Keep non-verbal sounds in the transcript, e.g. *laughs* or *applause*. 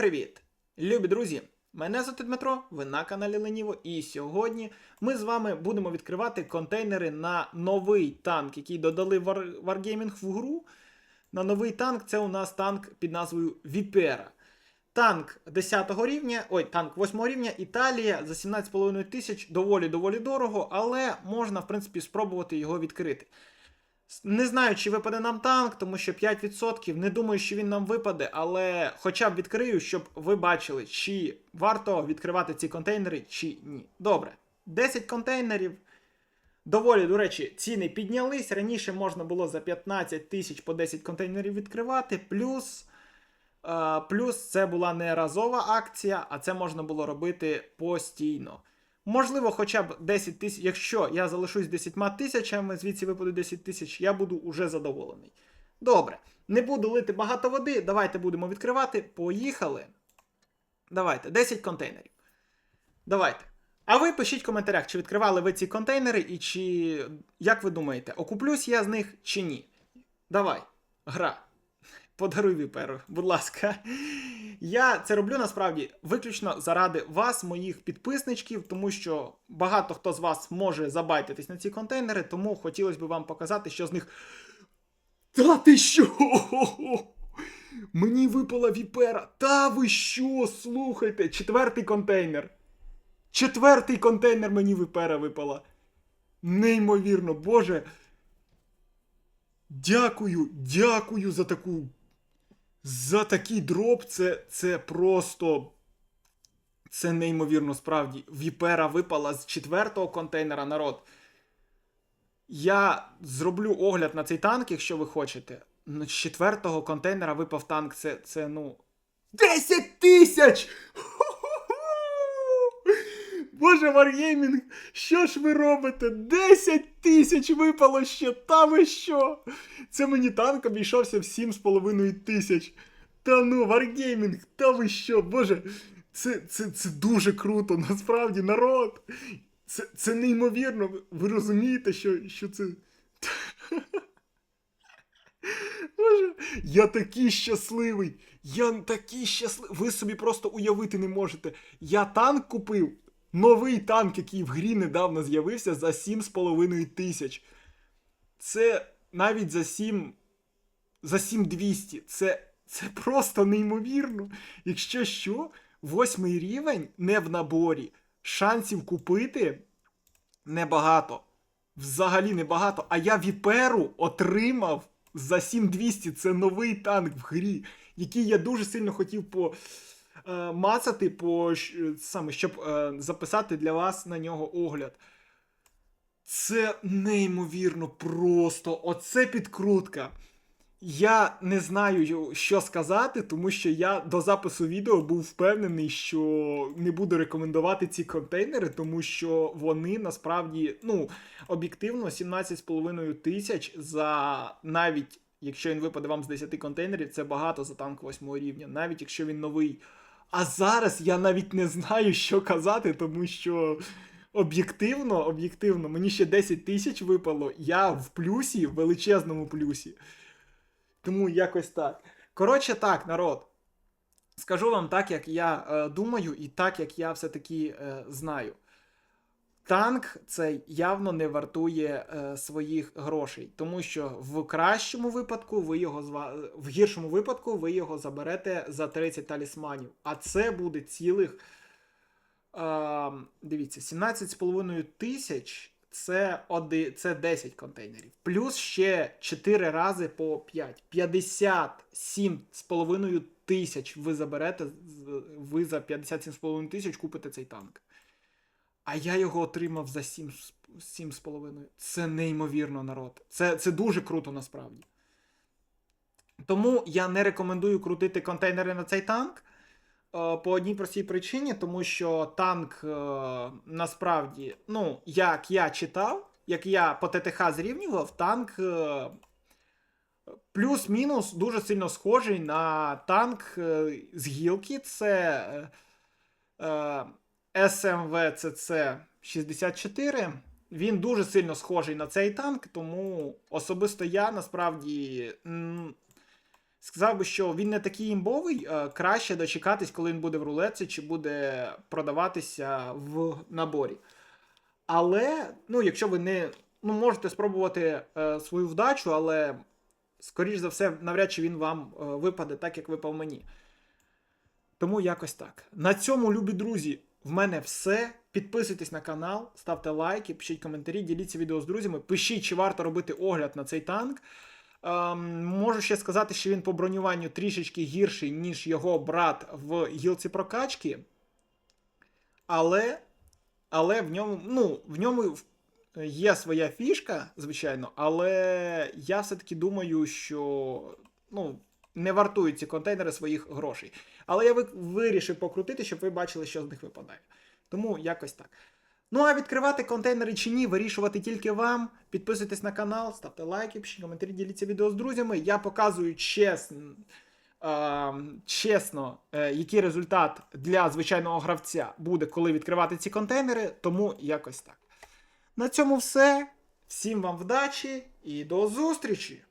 привіт! Любі друзі! Мене звати Дмитро, ви на каналі Леніво, і сьогодні ми з вами будемо відкривати контейнери на новий танк, який додали War- Wargaming в гру. На новий танк це у нас танк під назвою Віпера. Танк 10 рівня, ой, танк 8 рівня, Італія за 17,5 тисяч доволі доволі дорого, але можна, в принципі, спробувати його відкрити. Не знаю, чи випаде нам танк, тому що 5%. Не думаю, що він нам випаде, але хоча б відкрию, щоб ви бачили, чи варто відкривати ці контейнери, чи ні. Добре, 10 контейнерів. Доволі, до речі, ціни піднялись. Раніше можна було за 15 тисяч по 10 контейнерів відкривати. Плюс, е, плюс це була не разова акція, а це можна було робити постійно. Можливо, хоча б 10 тисяч. Якщо я залишусь 10 тисячами, звідси випаде 10 тисяч, я буду уже задоволений. Добре, не буду лити багато води. Давайте будемо відкривати. Поїхали. Давайте, 10 контейнерів. Давайте. А ви пишіть в коментарях, чи відкривали ви ці контейнери, і чи. Як ви думаєте, окуплюсь я з них чи ні? Давай, гра. Подаруй віперу, будь ласка. Я це роблю насправді виключно заради вас, моїх підписничків, тому що багато хто з вас може забайтитись на ці контейнери, тому хотілося б вам показати, що з них. Та ти що? Мені випала віпера. Та ви що? Слухайте, четвертий контейнер. Четвертий контейнер мені випера випала. Неймовірно, Боже. Дякую, дякую за таку. За такий дроп. Це, це просто. Це неймовірно справді. Віпера випала з четвертого контейнера народ. Я зроблю огляд на цей танк, якщо ви хочете. Ну, З четвертого контейнера випав танк. Це, це ну. 10 тисяч! Боже, Wargaming, що ж ви робите? 10 тисяч випало ще, та ви що? Це мені танк обійшовся в 7,5 тисяч. Та ну, Wargaming, та ви що? Боже, це, це, це дуже круто, *laughs* насправді, народ. Це, це неймовірно. Ви розумієте, що, що це. *laughs* Боже, я такий щасливий. Я такий щасливий. Ви собі просто уявити не можете. Я танк купив. Новий танк, який в грі недавно з'явився за 7,5 тисяч. Це навіть за 7. За 7200. Це, це просто неймовірно. Якщо що, восьмий рівень не в наборі. Шансів купити небагато. Взагалі небагато. А я Віперу отримав за 7200. Це новий танк в грі, який я дуже сильно хотів по. Е, Мацати, по саме, щоб е, записати для вас на нього огляд. Це неймовірно просто. Оце підкрутка. Я не знаю, що сказати, тому що я до запису відео був впевнений, що не буду рекомендувати ці контейнери, тому що вони насправді, ну, об'єктивно, 17,5 тисяч за навіть якщо він випаде вам з 10 контейнерів, це багато за танк 8 рівня, навіть якщо він новий. А зараз я навіть не знаю, що казати, тому що об'єктивно, об'єктивно, мені ще 10 тисяч випало, я в плюсі, в величезному плюсі. Тому якось так. Коротше, так, народ. Скажу вам так, як я е, думаю, і так, як я все-таки е, знаю. Танк цей явно не вартує е, своїх грошей, тому що в кращому випадку ви його зва... в гіршому випадку ви його заберете за 30 талісманів. А це буде цілих. Е, дивіться, 17,5 тисяч це, оди... це 10 контейнерів. Плюс ще 4 рази по 5. 57,5 тисяч ви заберете, ви за 57,5 тисяч купите цей танк. А я його отримав за 7, 7,5. Це неймовірно, народ. Це, це дуже круто насправді. Тому я не рекомендую крутити контейнери на цей танк. е, По одній простій причині, тому що танк е, насправді, ну, як я читав, як я по ТТХ зрівнював, танк е, плюс-мінус дуже сильно схожий на танк з гілки. Це е, е, SMV CC 64. Він дуже сильно схожий на цей танк, тому особисто я насправді Сказав би, що він не такий імбовий, е, краще дочекатись, коли він буде в рулетці, чи буде продаватися в наборі. Але, ну, якщо ви не. Ну, можете спробувати е, свою вдачу, але, скоріш за все, навряд чи він вам е, випаде так, як випав мені. Тому якось так. На цьому, любі друзі, в мене все. Підписуйтесь на канал, ставте лайки, пишіть коментарі, діліться відео з друзями. Пишіть, чи варто робити огляд на цей танк. Ем, можу ще сказати, що він по бронюванню трішечки гірший, ніж його брат в гілці прокачки. Але, але в ньому, ну, в ньому є своя фішка, звичайно, але я все-таки думаю, що ну, не вартують ці контейнери своїх грошей. Але я вирішив покрутити, щоб ви бачили, що з них випадає. Тому якось так. Ну а відкривати контейнери чи ні, вирішувати тільки вам. Підписуйтесь на канал, ставте лайки, пишіть коментарі, діліться відео з друзями. Я показую чесно, е, чесно, е, який результат для звичайного гравця буде, коли відкривати ці контейнери. Тому якось так. На цьому все. Всім вам вдачі і до зустрічі!